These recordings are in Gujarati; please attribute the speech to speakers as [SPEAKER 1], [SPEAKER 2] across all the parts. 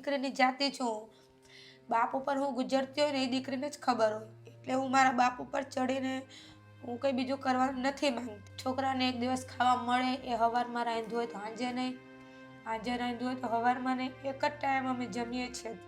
[SPEAKER 1] દીકરીની જાતે છું. બાપ ઉપર હું ગુજરતી હોય ને એ દીકરીને જ ખબર હોય. એટલે હું મારા બાપ ઉપર ચડીને હું કંઈ બીજું કરવાનું નથી માંગતી. છોકરાને એક દિવસ ખાવા મળે, એ સવારમાં રાંધ્યું હોય તો સાંજે નહીં. સાંજે રાંધ્યું હોય તો સવારમાં નહીં. એક જ ટાઈમ અમે જમીએ છીએ.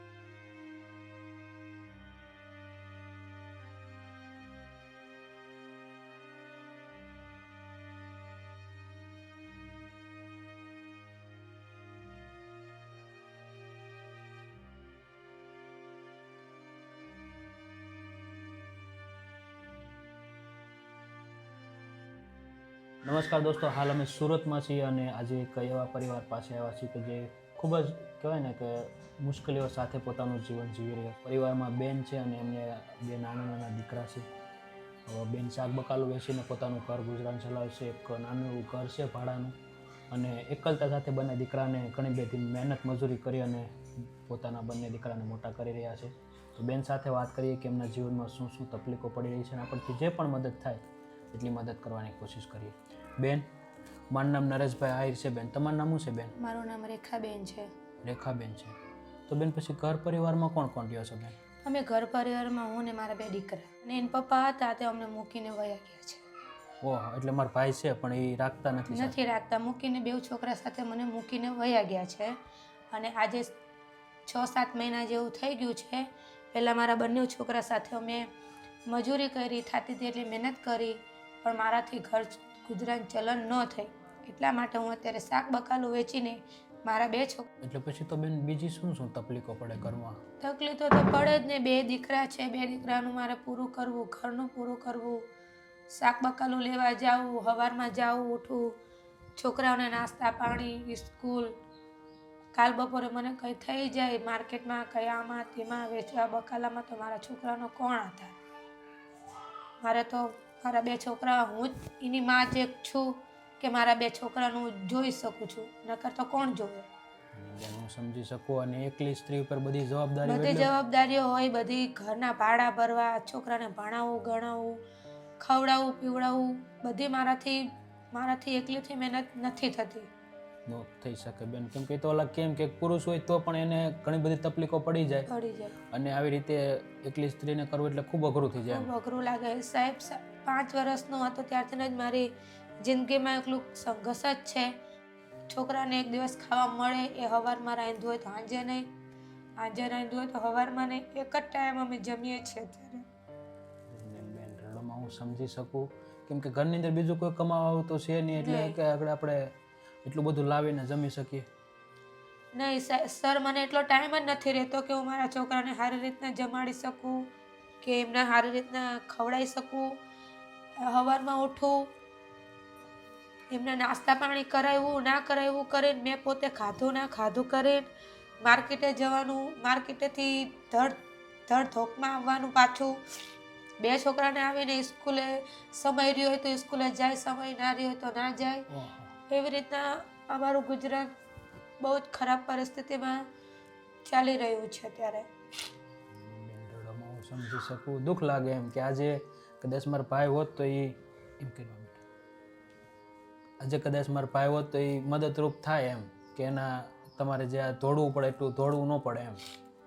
[SPEAKER 2] નમસ્કાર દોસ્તો, હાલ અમે સુરતમાં છીએ અને આજે એક એવા પરિવાર પાસે આવ્યા છીએ કે જે ખૂબ જ કહેવાય ને કે મુશ્કેલીઓ સાથે પોતાનું જીવન જીવી રહ્યા. પરિવારમાં બેન છે અને એમને બે નાના નાના દીકરા છે. બેન શાક બકાલું વેચીને પોતાનું ઘર ગુજરાન ચલાવે છે એક નાનું એવું ઘર છે ભાડાનું. અને એકલતા સાથે બંને દીકરાને ઘણી બધી મહેનત મજૂરી કરી અને પોતાના બંને દીકરાને મોટા કરી રહ્યા છે. તો બેન સાથે વાત કરીએ કે એમના જીવનમાં શું શું તકલીફો પડી રહી છે અને આપણથી જે પણ મદદ થાય, એટલી મદદ કરવાની કોશિશ કરીએ. બેન મારું નામ નરેશભાઈ આહિર છે બેન. તમારું નામ શું છે બેન?
[SPEAKER 1] મારું નામ રેખાબેન છે.
[SPEAKER 2] રેખાબેન છે. તો બેન પછી ઘર પરિવારમાં કોણ કોણ રહ્યો છે બેન?
[SPEAKER 1] અમે ઘર પરિવારમાં હું ને મારા બે દીકરા. અને એના પપ્પા હતા તે અમને મૂકીને વયા ગયા છે.
[SPEAKER 2] ઓહ એટલે મારા ભાઈ છે પણ એ રાખતા નથી
[SPEAKER 1] નથી રાખતા. મૂકીને બે છોકરા સાથે મને મૂકીને વયા ગયા છે. અને આજે છ સાત મહિના જેવું થઈ ગયું છે. પહેલાં મારા બંને છોકરા સાથે અમે મજૂરી કરી થતી હતી એટલી મહેનત કરી પણ મારાથી ઘર ગુજરાન ચલન ન થાય એટલા માટે હું અત્યારે શાક બકાલું વેચીને મારા બે છોકરા
[SPEAKER 2] એટલે પછી તો બેન બીજી શું શું તકલીફો પડે ઘરમાં?
[SPEAKER 1] તકલીફો તો પડે જ ને. બે દીકરા છે. બે દીકરાનું મારે પૂરું કરવું ઘરનું પૂરું કરવું. શાક બકાલું લેવા જાવું હવારમાં જાવું ઉઠવું. છોકરાઓને નાસ્તા પાણી સ્કૂલ. કાલ બપોરે મને કંઈ થઈ જાય માર્કેટમાં કંઈ આમાં તેમાં વેચવા બકાલામાં તો મારા છોકરાનો કોણ હતા મારે તો મારા બે છોકરા હું જ એની માં જ એક છું કે મારા બે છોકરાનું જોઈ શકું છું. નકર તો કોણ જોવે?
[SPEAKER 2] બેન હું સમજી શકું અને એકલી સ્ત્રી ઉપર બધી જવાબદારી
[SPEAKER 1] બધી જવાબદારીઓ હોય બધી ઘરના ભાડા ભરવા છોકરાને ભણાવવું ગણાવવું ખવડાવવું પીવડાવવું બધી મારાથી મારાથી એકલીથી મહેનત નથી થતી.
[SPEAKER 2] નો થઈ શકે બેન. કેમ કે એ તો અલગ કેમ કે એક પુરુષ હોય તો પણ એને ઘણી બધી તકલીફો પડી જાય.
[SPEAKER 1] પડી જાય.
[SPEAKER 2] અને આવી રીતે એકલી સ્ત્રીને કરવું એટલે ખૂબ અઘરું થઈ જાય
[SPEAKER 1] ખૂબ અઘરું લાગે. સાહેબ સા- પાંચ વર્ષનો હતો ત્યારથી જ મારી જિંદગીમાં એકલું સંઘર્ષ જ છે. છોકરાને એક દિવસ ખાવા મળે એ સવારમાં રાંધ્યું હોય તો સાંજે નહીં સાંજે રાંધ્યું હોય તો સવારમાં નહીં. એક જ ટાઈમ અમે જમીએ છીએ અત્યારે.
[SPEAKER 2] બેન રડોમાં હું સમજી શકું? કેમ કે ઘરની અંદર બીજું કોઈ કમાવા તો છે નહીં એટલે કે આગળ આપણે એટલું બધું લાવીને જમી શકીએ.
[SPEAKER 1] નહીં સર મને એટલો ટાઈમ જ નથી રહેતો કે હું મારા છોકરાને સારી રીતના જમાડી શકું કે એમને સારી રીતના ખવડાવી શકું. સવારમાં ઉઠું. એમને નાસ્તા પાણી કરાવ્યું ના કરાવ્યું કરે મેં પોતે ખાધું ના ખાધું કરે માર્કેટે જવાનું માર્કેટેથી ધડ ધડ ધોકમાં આવવાનું પાછું. બે છોકરાને આવીને સ્કૂલે સમય રહ્યો હોય તો સ્કૂલે જાય સમય ના રહ્યો હોય તો ના જાય. એવી રીતના અમારું ગુજરાત બહુ જ ખરાબ પરિસ્થિતિમાં ચાલી રહ્યું છે અત્યારે.
[SPEAKER 2] સમજી શકું. દુઃખ લાગે એમ કે આજે કદાચ માર ભાઈ હોત તો એ એમ કરવા બેટા આજે કદાચ માર ભાઈ હોત તો એ મદદરૂપ થાય એમ કે એના તમારે જે આ દોડવું પડે એટલું દોડવું ન પડે એમ.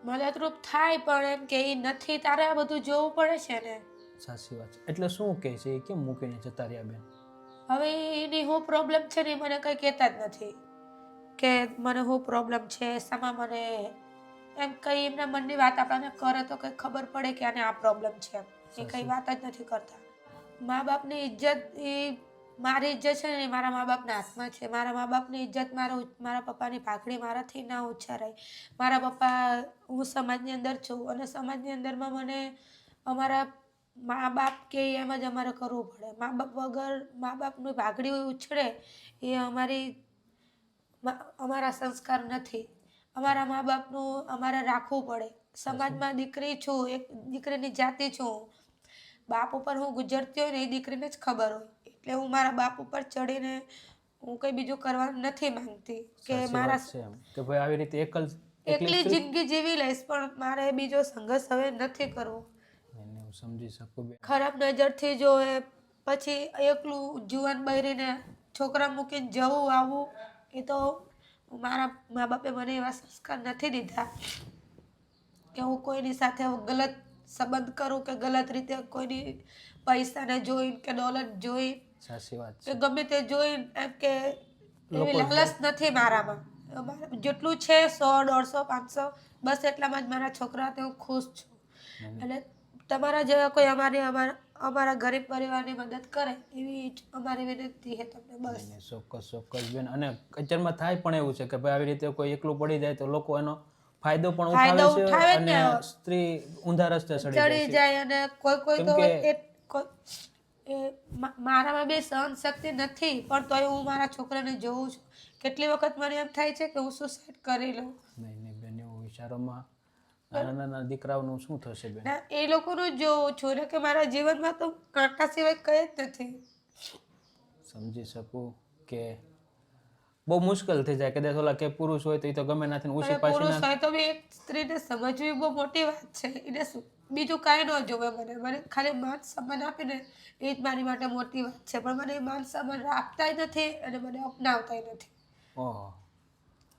[SPEAKER 1] મદદરૂપ થાય પણ એમ કે એ નથી તારે આ બધું જોવું પડે છે ને?
[SPEAKER 2] સાચી વાત છે. એટલે શું કહે છે? એ કેમ મૂકીને જતા રહ્યા બેન?
[SPEAKER 1] હવે એની શું પ્રોબ્લેમ છે ને મને કંઈ કહેતા જ નથી. કે મને શું પ્રોબ્લેમ છે શામાં મને એમ કંઈ એમના મનની વાત આપણને કરે તો કંઈ ખબર પડે કે આને આ પ્રોબ્લેમ છે એમ. એ કંઈ વાત જ નથી કરતા. મા બાપની ઇજ્જત એ મારી ઇજ્જત છે ને એ મારા મા બાપના હાથમાં છે. મારા મા બાપની ઇજ્જત મારા મારા પપ્પાની ભાખડી મારાથી ના ઉચ્ચારાય મારા પપ્પા હું સમાજની અંદર છું અને સમાજની અંદરમાં મને અમારા મા બાપ કે એમ જ અમારે કરવું પડે. મા બાપ વગર મા બાપની ભાગડી ઉછળે એ અમારી અમારા સંસ્કાર નથી. અમારા મા બાપનું અમારે રાખવું પડે. સમાજમાં દીકરી છું એક દીકરીની જાતિ છું. બાપ ઉપર હું ગુજરતી હોય ને એ દીકરીને જ ખબર હોય. એટલે હું મારા બાપ ઉપર ચડીને હું કંઈ બીજું કરવાનું નથી માંગતી કે મારા
[SPEAKER 2] કે ભાઈ આવી રીતે એકલ
[SPEAKER 1] એકલી જિંદગી જીવી લઈશ પણ મારે બીજો સંઘર્ષ હવે નથી કરવો.
[SPEAKER 2] એને હું સમજી શકું
[SPEAKER 1] ખરાબ નજરથી જોવે પછી એકલું જુવાન બહેરીને છોકરા મૂકીને જવું આવું એ તો મારા મા બાપે મને એવા સંસ્કાર નથી દીધા કે હું કોઈની સાથે ગલત સંબંધ કરું કે ગલત રીતે કોઈની પૈસાને જોઈને કે ડોલર જોઈને
[SPEAKER 2] સાચી વાત છે.
[SPEAKER 1] ગમે તે જોઈને એમ કે એવી લાલચ નથી મારામાં. જેટલું છે સો દોઢસો પાંચસો બસ એટલામાં જ મારા છોકરાથી હું ખુશ છું. એટલે તમારા જેવા કોઈ અમારી અમારા અમારા ગરીબ પરિવારની મદદ કરે એવી અમારી વિનંતી છે તમને બસ.
[SPEAKER 2] ચોક્કસ ચોક્કસ બેન. અને કચરમાં થાય પણ એવું છે કે ભાઈ આવી રીતે કોઈ એકલું પડી જાય તો લોકો એનો ફાયદો પણ
[SPEAKER 1] ફાયદો
[SPEAKER 2] ઉઠાવે. અને સ્ત્રી ઊંધા રસ્તે ચડી જાય
[SPEAKER 1] અને કોઈ કોઈ તો મારામાં બે સહન શક્તિ નથી પણ તોય હું મારા છોકરાને જોઉં છું. કેટલી વખત મને એમ થાય છે કે હું સુસાઇડ કરી લઉં.
[SPEAKER 2] નહીં નહીં બેન એવું વિચારોમાં નાના નાના દીકરાઓનું શું થશે બેન?
[SPEAKER 1] એ લોકોનું જોઉં છું ને કે મારા જીવનમાં તો કાંટા સિવાય કંઈ જ નથી.
[SPEAKER 2] સમજી શકું કે બહુ મુશ્કેલ થઈ જાય. કદાચ ઓલા કે પુરુષ હોય તો એ તો ગમે નાથી
[SPEAKER 1] ઉછી
[SPEAKER 2] પાછી
[SPEAKER 1] પુરુષ હોય તો બી એક સ્ત્રીને સમજવી બહુ મોટી વાત છે. એને બીજું કાંઈ ન જોવે મને. મને ખાલી માન સન્માન આપીને એ જ મારી માટે મોટી વાત છે. પણ મને એ માન સન્માન આપતાય નથી અને મને અપનાવતાય નથી.
[SPEAKER 2] ઓહો.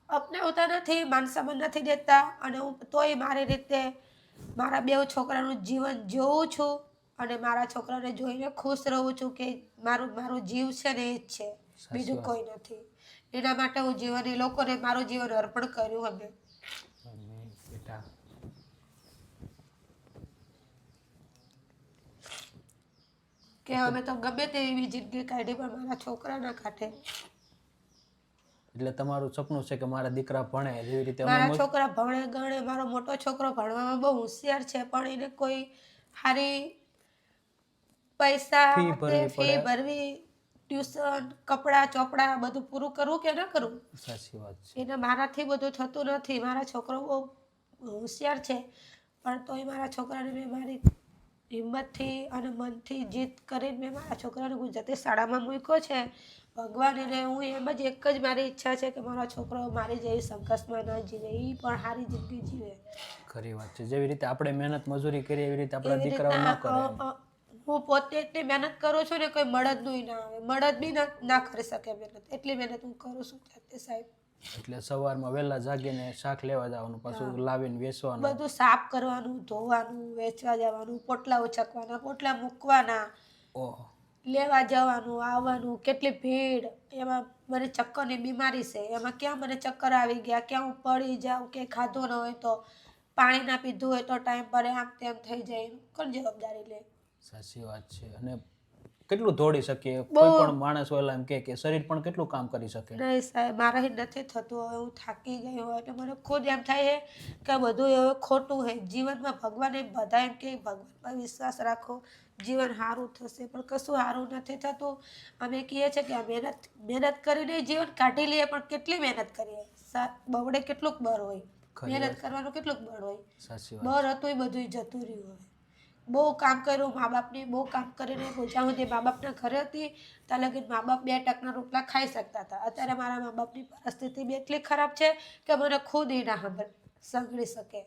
[SPEAKER 1] અપનાવતા નથી માન સન્માન નથી દેતા અને હું તોય મારી રીતે મારા બે છોકરાનું જીવન જોઉં છું અને મારા છોકરાને જોઈને ખુશ રહું છું કે મારું મારું જીવ છે ને એ જ છે. બીજું કોઈ નથી. એના માટે હું જીવન એ લોકોને મારું જીવન અર્પણ કર્યું અમે
[SPEAKER 2] બેટા
[SPEAKER 1] કે અમે તો ગમે તેવી જિંદગી કાઢી પણ મારા છોકરાના કાઢે
[SPEAKER 2] એટલે તમારું સપનું છે કે મારા દીકરા ભણે જેવી રીતે
[SPEAKER 1] મારા છોકરા ભણે ગણે મારો મોટો છોકરો ભણવામાં બહુ હોશિયાર છે પણ એને કોઈ સારી પૈસા
[SPEAKER 2] ફી. ભરવી
[SPEAKER 1] ટ્યુશન કપડાં ચોપડા બધું પૂરું કરવું કે ના કરવું
[SPEAKER 2] સાચી વાત છે.
[SPEAKER 1] એને મારાથી બધું થતું નથી. મારા છોકરો બહુ હોશિયાર છે. પણ તોય મારા છોકરાને મેં મારી હિંમતથી અને મનથી જીત કરીને મેં મારા છોકરાને ગુજરાતી શાળામાં મૂક્યો છે. ભગવાન એને હું એમ જ એક જ મારી ઈચ્છા છે કે મારો છોકરો મારી જેવી સંઘર્ષમાં ન જીવે. એ પણ સારી જિંદગી જીવે.
[SPEAKER 2] ખરી વાત છે. જેવી રીતે આપણે મહેનત મજૂરી કરીએ એવી રીતે આપણા દીકરાઓ ન કરે.
[SPEAKER 1] હું પોતે એટલી મહેનત કરું છું ને કોઈ મળદનું ના આવે. મળદ બી ના કરી શકે મહેનત. એટલી મહેનત હું કરું છું જાતે સાહેબ.
[SPEAKER 2] એટલે સવારમાં વહેલા જાગીને શાક લેવા જવાનું પાછું લાવીને વેચવાનું
[SPEAKER 1] બધું સાફ કરવાનું ધોવાનું વેચવા જવાનું પોટલા ઉચકવાના પોટલા મૂકવાના
[SPEAKER 2] ઓહો
[SPEAKER 1] લેવા જવાનું આવવાનું કેટલી ભીડ. એમાં મને ચક્કરની બીમારી છે. એમાં ક્યાં મને ચક્કર આવી ગયા ક્યાં હું પડી જાઉં કે ખાધું ન હોય તો પાણી ના પીધું હોય તો ટાઈમ પર આમ તેમ થઈ જાય. કોણ જવાબદારી લે?
[SPEAKER 2] સાચી વાત છે. અને કેટલું દોડી શકીએ. કોઈ પણ માણસ હોય એમ કે કે શરીર પણ કેટલું કામ કરી શકે?
[SPEAKER 1] નહીં સાહેબ મારાથી નથી થતું. હવે હું થાકી ગઈ હોય એટલે મને ખુદ એમ થાય છે કે બધું હવે ખોટું છે. જીવનમાં ભગવાન એમ બધા એમ કે ભગવાન પર વિશ્વાસ રાખો. જીવન સારું થશે. પણ કશું સારું નથી થતું. અમે કહીએ છીએ કે આ મહેનત મહેનત કરીને જીવન કાઢી લઈએ પણ કેટલી મહેનત કરીએ? સાત બવડે કેટલુંક બળ હોય. મહેનત કરવાનું કેટલુંક બળ હોય.
[SPEAKER 2] બળ
[SPEAKER 1] બર હતું એ બધું જતું રહ્યું હવે. બહુ કામ કર્યું, મા બાપને બહુ કામ કરીને જ્યાં સુધી મા બાપના ઘરે હતી. ત્યાં લગીન મા બાપ બે ટકના રોટલા ખાઈ શકતા હતા. અત્યારે મારા મા બાપની પરિસ્થિતિ બી એટલી ખરાબ છે કે મને ખુદ એ ના સાંભળી શકે.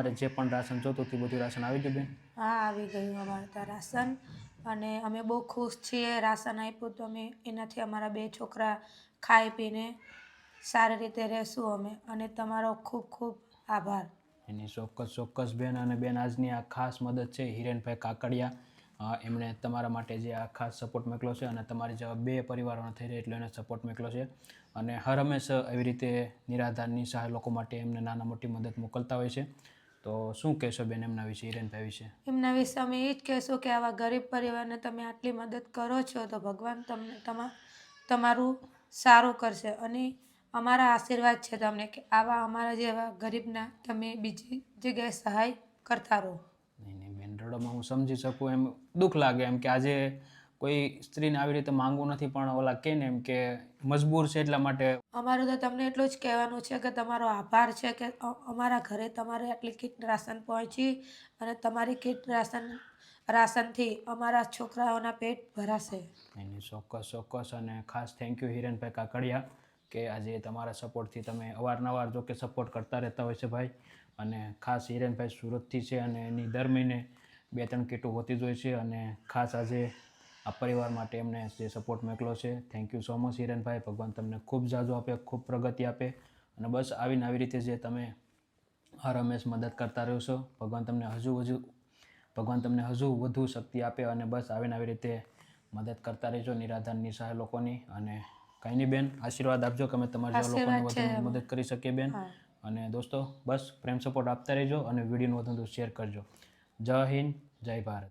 [SPEAKER 2] તમારે જે પણ રાશન જોતું હતું બધું રાશન આવી ગયું બેન?
[SPEAKER 1] હા આવી ગયું અમારે ત્યાં રાશન. અને અમે બહુ ખુશ છીએ રાશન આપ્યું તો અમે એનાથી અમારા બે છોકરા ખાઈ પીને સારી રીતે રહેશું અમે. અને તમારો ખૂબ ખૂબ આભાર.
[SPEAKER 2] એની ચોક્કસ ચોક્કસ બેન અને બેન આજની આ ખાસ મદદ છે હિરેનભાઈ કાકડિયા. એમણે તમારા માટે જે આ ખાસ સપોર્ટ મોકલો છે અને તમારી જેવા બે પરિવારોને થઈ રહ્યા એટલે એને સપોર્ટ મોકલો છે. અને હર હંમેશ એવી રીતે નિરાધારની સહાય લોકો માટે એમને નાના મોટી મદદ મોકલતા હોય છે. તો શું કહેશો બેન એમના વિશે હિરેનભાઈ વિશે?
[SPEAKER 1] એમના વિશે અમે એ જ કહેશું કે આવા ગરીબ પરિવારને તમે આટલી મદદ કરો છો તો ભગવાન તમને તમા તમારું સારું કરશે. અને અમારા આશીર્વાદ છે તમને કે આવા અમારા જેવા ગરીબના તમે બીજી જગ્યાએ સહાય કરતા રહો.
[SPEAKER 2] નહીં નહીં બેન રડોમાં હું સમજી શકું એમ દુઃખ લાગે એમ કે આજે કોઈ સ્ત્રીને આવી રીતે માંગવું નથી પણ ઓલા કહે ને એમ કે મજબૂર છે એટલા માટે.
[SPEAKER 1] અમારું તો તમને એટલું જ કહેવાનું છે કે તમારો આભાર છે કે અમારા ઘરે તમારે આટલી કીટ રાશન પહોંચી અને તમારી કીટ રાશન રાશનથી અમારા છોકરાઓના પેટ ભરાશે.
[SPEAKER 2] નહીં ચોક્કસ ચોક્કસ અને ખાસ થેન્ક યુ હિરેનભાઈ કાકડિયા કે આજે તમારા સપોર્ટથી તમે અવારનવાર જો કે સપોર્ટ કરતા રહેતા હોય છે ભાઈ. અને ખાસ હિરેનભાઈ સુરતથી છે અને એની દર મહિને બે ત્રણ કીટો હોતી જ હોય છે અને ખાસ આજે આ પરિવાર માટે એમને જે સપોર્ટ મોકલો છે. Thank you so much Hiranbhai. ભગવાન તમને ખૂબ જાજુ આપે ખૂબ પ્રગતિ આપે. અને બસ આવીને આવી રીતે જે તમે હર હંમેશ મદદ કરતા રહ્યો છો. ભગવાન તમને હજુ હજુ ભગવાન તમને હજુ વધુ શક્તિ આપે અને બસ આવીને આવી રીતે મદદ કરતા રહેજો નિરાધાર નિસહાય લોકોની. અને કંઈ નહીં બેન આશીર્વાદ આપજો કે અમે તમારા લોકોને વધુ મદદ કરી શકીએ બેન. અને દોસ્તો બસ પ્રેમ સપોર્ટ આપતા રહેજો અને વિડીયોને વધુ શેર કરજો. જય હિન્દ જય ભારત.